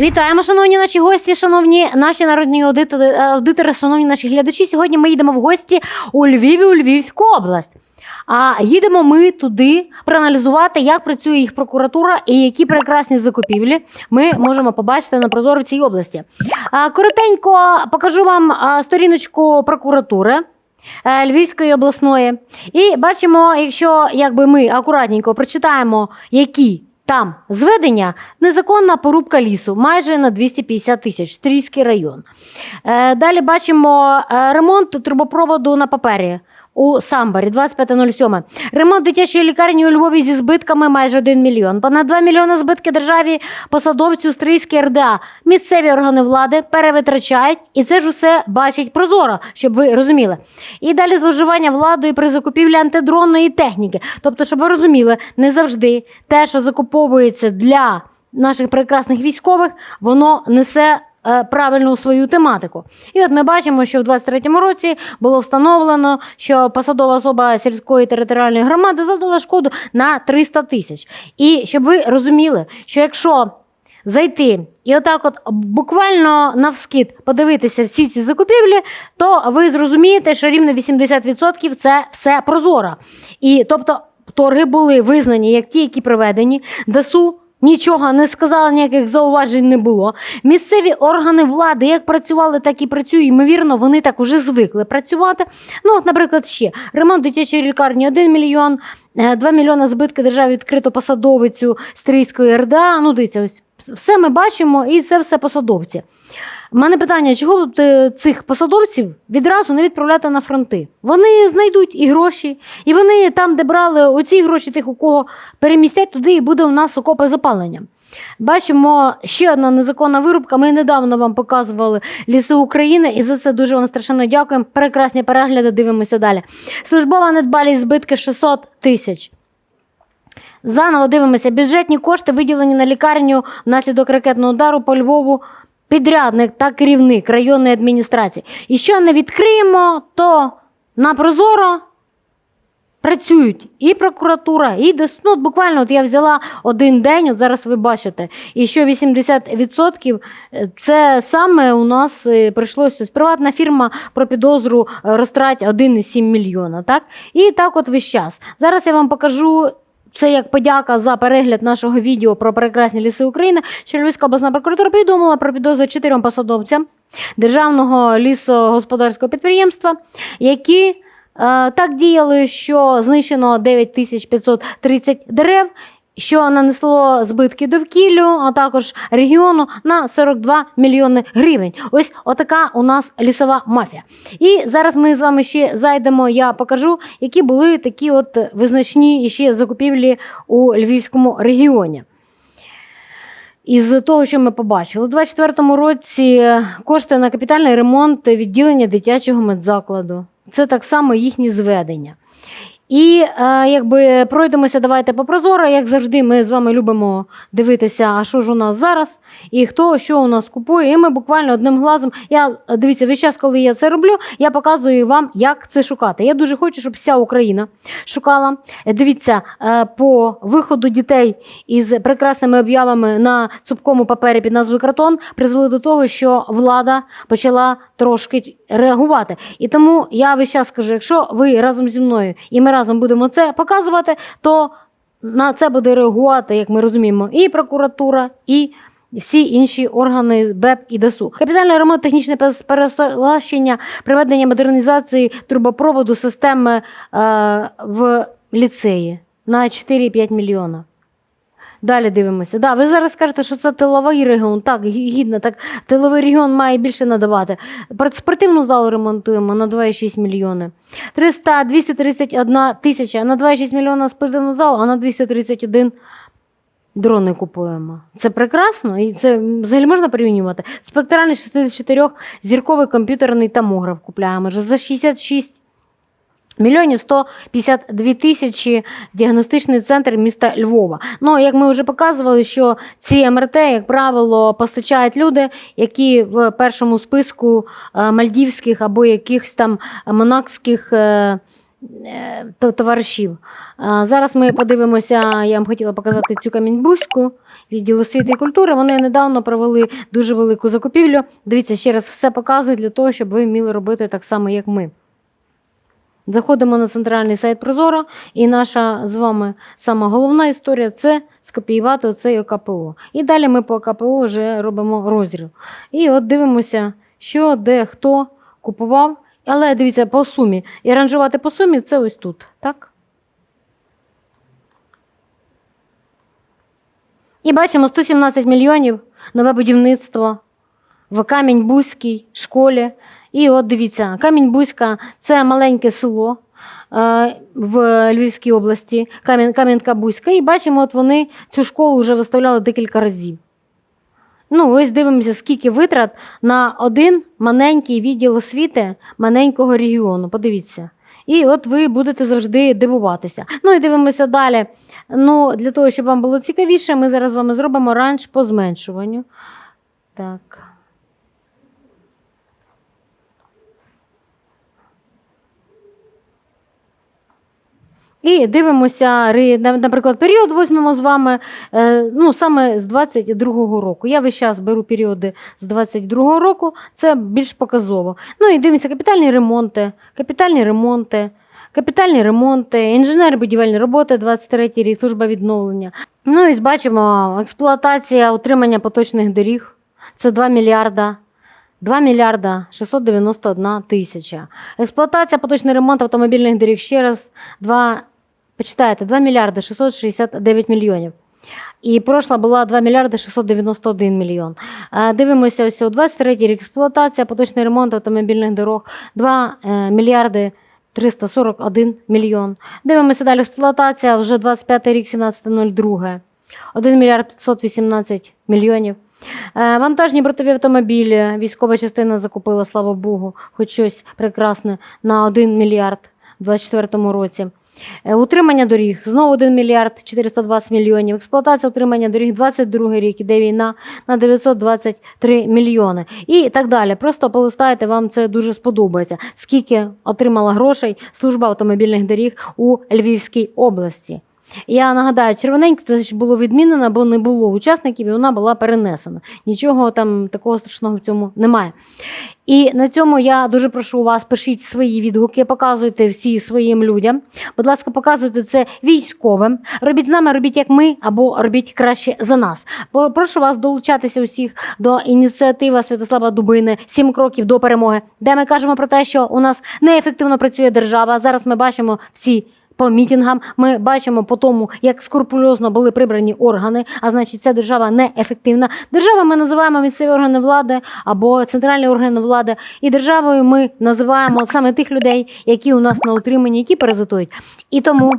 Вітаємо, шановні наші гості, шановні наші народні аудитори, аудитори, шановні наші глядачі. Сьогодні ми їдемо в гості у Львів, у Львівську область. А їдемо ми туди проаналізувати, як працює їх прокуратура і які прекрасні закупівлі ми можемо побачити на прозоро в цій області. Коротенько покажу вам сторіночку прокуратури. е, Львівської обласної, і бачимо, якщо якби ми акуратненько прочитаємо, які там зведення, незаконна порубка лісу майже на 250 тисяч, Стрийський район. Е, далі бачимо е, ремонт трубопроводу на папері у Самбарі 25.07. Ремонт дитячої лікарні у Львові зі збитками майже 1 мільйон. Понад 2 мільйони збитки державі посадовцю Стрийській РДА. Місцеві органи влади перевитрачають, і це ж усе бачить прозоро, щоб ви розуміли. І далі зловживання владою при закупівлі антидронної техніки. Тобто, щоб ви розуміли, не завжди те, що закуповується для наших прекрасних військових, воно несе правильну свою тематику. І от ми бачимо, що в 23-му році було встановлено, що посадова особа сільської територіальної громади завдала шкоду на 300 тисяч. І щоб ви розуміли, що якщо зайти і отак, от буквально навскид подивитися всі ці закупівлі, то ви зрозумієте, що рівно 80% це все прозоро. І тобто торги були визнані як ті, які проведені. ДСУ нічого не сказала, ніяких зауважень не було. Місцеві органи влади як працювали, так і працюють. Ймовірно, вони так уже звикли працювати. Ну, от, наприклад, ще ремонт дитячої лікарні 1 мільйон, е, 2 мільйони збитки державі відкрито посадовицю Стрийської РДА. Ну, дивіться, ось все ми бачимо, і це все посадовці. У мене питання, чого е, цих посадовців відразу не відправляти на фронти? Вони знайдуть і гроші, і вони там, де брали оці гроші, тих, у кого перемістять туди, і буде у нас окопи з опаленням. Бачимо ще одна незаконна вирубка. Ми недавно вам показували ліси України, і за це дуже вам страшенно дякуємо. Прекрасні перегляди, дивимося далі. Службова недбалість збитки 600 тисяч. Заново дивимося. Бюджетні кошти виділені на лікарню внаслідок ракетного удару по Львову. Підрядник та керівник районної адміністрації. І що не відкриємо, то на Прозоро працюють і прокуратура, і ДС. Ну, от буквально от я взяла один день, от зараз ви бачите, і що 80% це саме у нас е, прийшлося. Ось Приватна фірма про підозру е, розтратить 1,7 мільйона. Так? І так от весь час. Зараз я вам покажу. Це як подяка за перегляд нашого відео про прекрасні ліси України. Чернівська обласна прокуратура повідомила про підозру чотирьом посадовцям державного лісогосподарського підприємства, які е, так діяли, що знищено 9530 дерев, що нанесло збитки довкіллю, а також регіону на 42 мільйони гривень. Ось отака у нас лісова мафія. І зараз ми з вами ще зайдемо. Я покажу, які були такі от визначні іще закупівлі у Львівському регіоні. Із того, що ми побачили, у 2024 році кошти на капітальний ремонт відділення дитячого медзакладу. Це так само їхні зведення. І е, якби пройдемося, давайте по прозоро. Як завжди, ми з вами любимо дивитися, а що ж у нас зараз, і хто що у нас купує. І ми буквально одним глазом. Я е, дивіться, весь час, коли я це роблю, я показую вам, як це шукати. Я дуже хочу, щоб вся Україна шукала. Е, Дивіться, е, по виходу дітей із прекрасними об'явами на цупкому папері під назвою Кратон призвели до того, що влада почала трошки реагувати. І тому я весь час кажу, якщо ви разом зі мною і ми разом будемо це показувати, то на це буде реагувати, як ми розуміємо, і прокуратура, і всі інші органи БЕП і ДСУ. Капітальний ремонт, технічне переслащення, приведення модернізації трубопроводу системи е, в ліцеї на 4,5 мільйона. Далі дивимося. Да, ви зараз скажете, що це тиловий регіон. Так, гідно, так тиловий регіон має більше надавати. Спортивну залу ремонтуємо на 2,6 мільйони. 300, 231 тисяча на 2,6 мільйона спортивну залу, а на 231 дрони купуємо. Це прекрасно і це взагалі можна порівнювати. Спектральний 64 зірковий комп'ютерний томограф купляємо за 66 Мільйонів 152 тисячі діагностичний центр міста Львова. Ну, як ми вже показували, що ці МРТ, як правило, постачають люди, які в першому списку е, мальдівських або якихось там монакських е, е, то- товаришів. Зараз ми подивимося, я вам хотіла показати цю камінь-бузьку, відділ освіти і культури. Вони недавно провели дуже велику закупівлю. Дивіться, ще раз все показую для того, щоб ви вміли робити так само, як ми. Заходимо на центральний сайт Прозоро, і наша з вами сама головна історія це скопіювати оцей ОКПО. І далі ми по ОКПО вже робимо розріл. І от дивимося, що, де, хто купував. Але дивіться, по сумі. І ранжувати по сумі це ось тут, так? І бачимо 117 мільйонів нове будівництво в Камінь-Бузькій школі. І от дивіться, Камінь-Бузька це маленьке село е, в Львівській області, Кам'янка-Бузька. І бачимо, от вони цю школу вже виставляли декілька разів. Ну, ось дивимося, скільки витрат на один маленький відділ освіти маленького регіону. Подивіться. І от ви будете завжди дивуватися. Ну і дивимося далі. Ну, для того, щоб вам було цікавіше, ми зараз з вами зробимо ранж по зменшуванню. Так. І дивимося, наприклад, період візьмемо з вами, е, ну, саме з 22-го року. Я весь час беру періоди з 22-го року, це більш показово. Ну і дивимося капітальні ремонти, капітальні ремонти, капітальні ремонти, інженер-будівельні роботи, 23 рік, служба відновлення. Ну і бачимо, експлуатація, утримання поточних доріг, це 2 мільярда. 2 мільярда 691 тисяча. Експлуатація, поточний ремонт автомобільних доріг ще раз 2, почитайте, 2 мільярди 669 мільйонів. І прошла була 2 мільярди 691 мільйон. Е, Дивимося ось у 23 рік експлуатація, поточний ремонт автомобільних дорог 2 е, мільярди 341 мільйон. Дивимося далі експлуатація, вже 25 рік, 17.02. 1 мільярд 518 мільйонів. Е, Вантажні бортові автомобілі. Військова частина закупила, слава Богу, хоч щось прекрасне на 1 мільярд у 2024 році. Е, Утримання доріг знову 1 мільярд 420 мільйонів. Експлуатація утримання доріг 22 рік, іде війна на 923 мільйони. І так далі. Просто полистайте, вам це дуже сподобається. Скільки отримала грошей служба автомобільних доріг у Львівській області. Я нагадаю, червоненьке це ж було відмінено, бо не було учасників, і вона була перенесена. Нічого там такого страшного в цьому немає. І на цьому я дуже прошу вас, пишіть свої відгуки, показуйте всі своїм людям. Будь ласка, показуйте це військовим. Робіть з нами, робіть як ми, або робіть краще за нас. Прошу вас долучатися усіх до ініціативи Святослава Дубини «Сім кроків до перемоги, де ми кажемо про те, що у нас неефективно працює держава. Зараз ми бачимо всі. По мітингам ми бачимо по тому, як скрупульозно були прибрані органи, а значить, ця держава неефективна. Держава ми називаємо місцеві органи влади або центральні органи влади. І державою ми називаємо саме тих людей, які у нас на утриманні, які паразитують. І тому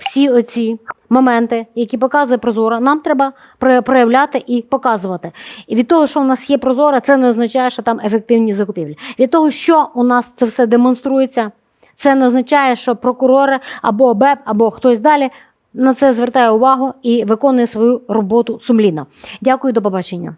всі оці моменти, які показує Прозора, нам треба проявляти і показувати. І від того, що у нас є Прозора, це не означає, що там ефективні закупівлі. Від того, що у нас це все демонструється, це не означає, що прокурори або БЕП, або хтось далі на це звертає увагу і виконує свою роботу сумлінно. Дякую, до побачення.